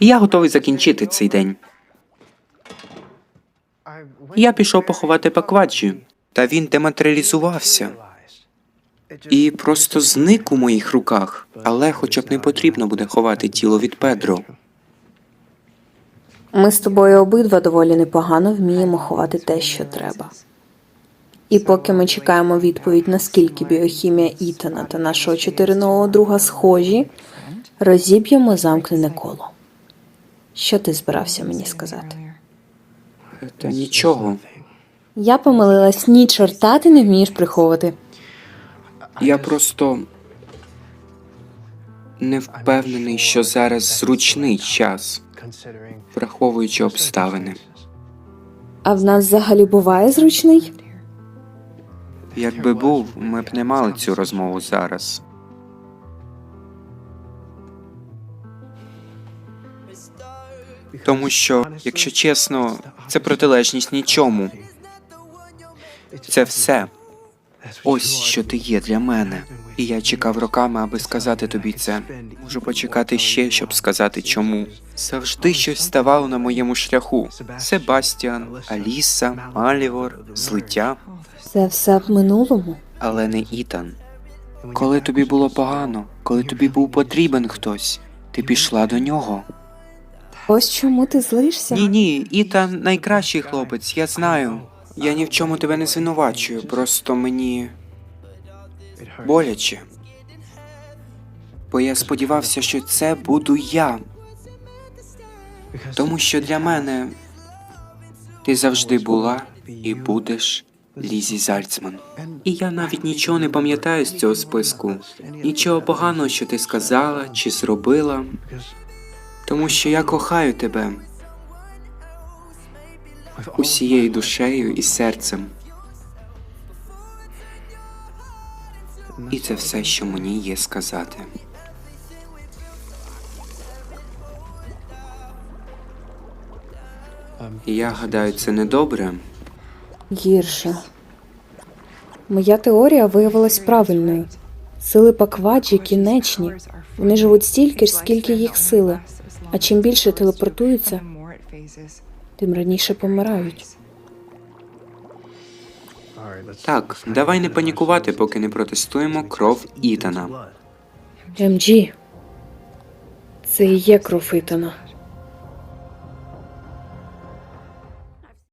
І я готовий закінчити цей день. Я пішов поховати Пакваджі, та він дематеріалізувався і просто зник у моїх руках. Але хоча б не потрібно буде ховати тіло від Педро. Ми з тобою обидва доволі непогано вміємо ховати те, що треба. І поки ми чекаємо відповідь, наскільки біохімія Ітана та нашого чотиринового друга схожі, розіб'ємо замкнене коло. Що ти збирався мені сказати? Та нічого. Я помилилась, ні чорта ти не вмієш приховувати. Я просто не впевнений, що зараз зручний час, враховуючи обставини. А в нас взагалі буває зручний? Якби був, ми б не мали цю розмову зараз. Тому що, якщо чесно, це протилежність нічому. Це все. Ось що ти є для мене. І я чекав роками, аби сказати тобі це. Можу почекати ще, щоб сказати чому. Завжди щось ставало на моєму шляху. Себастіан, Аліса, Малівор, злиття, Це все в минулому. але не Ітан. Коли тобі було погано, коли тобі був потрібен хтось, ти пішла до нього. Ось чому ти злишся? Ні, ні, Ітан найкращий хлопець, я знаю. Я ні в чому тебе не звинувачую, просто мені боляче. Бо я сподівався, що це буду я. Тому що для мене ти завжди була і будеш Лізі Зальцман. І я навіть нічого не пам'ятаю з цього списку. Нічого поганого, що ти сказала чи зробила. Тому що я кохаю тебе усією душею і серцем. І це все, що мені є сказати. Я гадаю, це недобре. Гірше. Моя теорія виявилась правильною. Сили Пакваджі кінечні. Вони живуть стільки ж, скільки їх сили. А чим більше телепортуються, тим раніше помирають. Так, давай не панікувати, поки не протестуємо кров Ітана. МГ. Це і є кров Ітана.